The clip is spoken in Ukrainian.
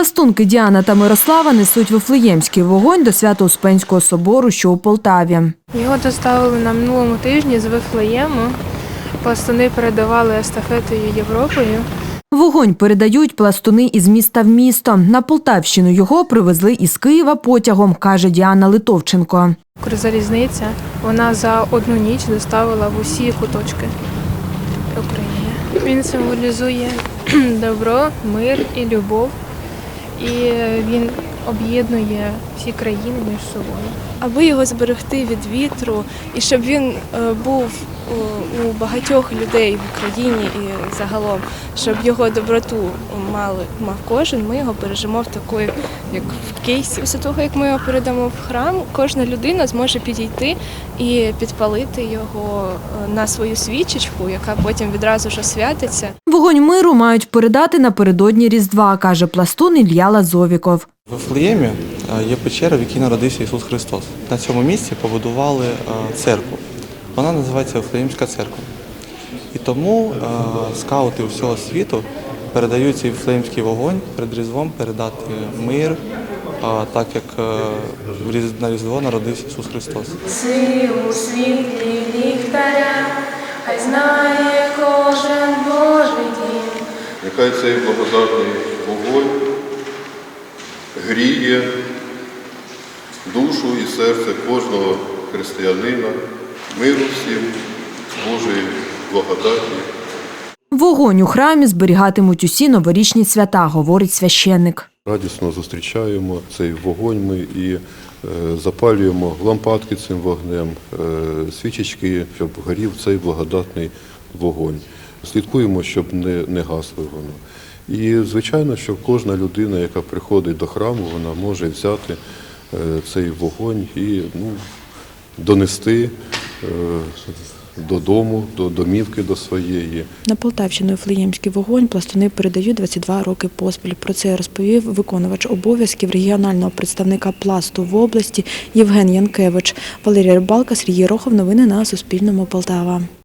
Пластунки Діана та Мирослава несуть вифлеємський вогонь до Свято-Успенського собору, що у Полтаві. Його доставили на минулому тижні з Вифлеєму. Пластуни передавали естафетою Європою. Вогонь передають пластуни із міста в місто. На Полтавщину його привезли із Києва потягом, каже Діана Литовченко. Укрзалізниця вона за одну ніч доставила в усі куточки України. Він символізує добро, мир і любов, і він об'єднує всі країни між собою. аби його зберегти від вітру, і щоб він е, був у, багатьох людей в Україні і загалом, щоб його доброту мали мав кожен. Ми його бережемо в такої, як в кейсі. Після того, як ми його передамо в храм, кожна людина зможе підійти і підпалити його е, на свою свічечку, яка потім відразу ж освятиться. Вогонь миру мають передати напередодні Різдва, каже пластун Ілля Лазовіков. В Вифлеємі е, є печера, в якій народився Ісус Христос. На цьому місці побудували е, церкву. Вона називається Вифлеємська церква. І тому е, скаути усього світу передають цей Вифлеємський вогонь перед Різдвом передати мир, е, так як е, на Різдво народився Ісус Христос. Силу світлі ліхтаря, хай знає кожен Божий дім. Нехай цей благодатний вогонь гріє душу і серце кожного християнина, миру всім, Божої благодаті. Вогонь у храмі зберігатимуть усі новорічні свята, говорить священник. Радісно зустрічаємо цей вогонь ми і е, запалюємо лампадки цим вогнем, е, свічечки, щоб горів цей благодатний вогонь. Слідкуємо, щоб не, не гасло воно. І звичайно, що кожна людина, яка приходить до храму, вона може взяти е, цей вогонь і ну, донести додому, до домівки до своєї. На Полтавщину Флеємський вогонь пластуни передають 22 роки поспіль. Про це розповів виконувач обов'язків регіонального представника пласту в області Євген Янкевич. Валерія Рибалка, Сергій Рохов. Новини на Суспільному. Полтава.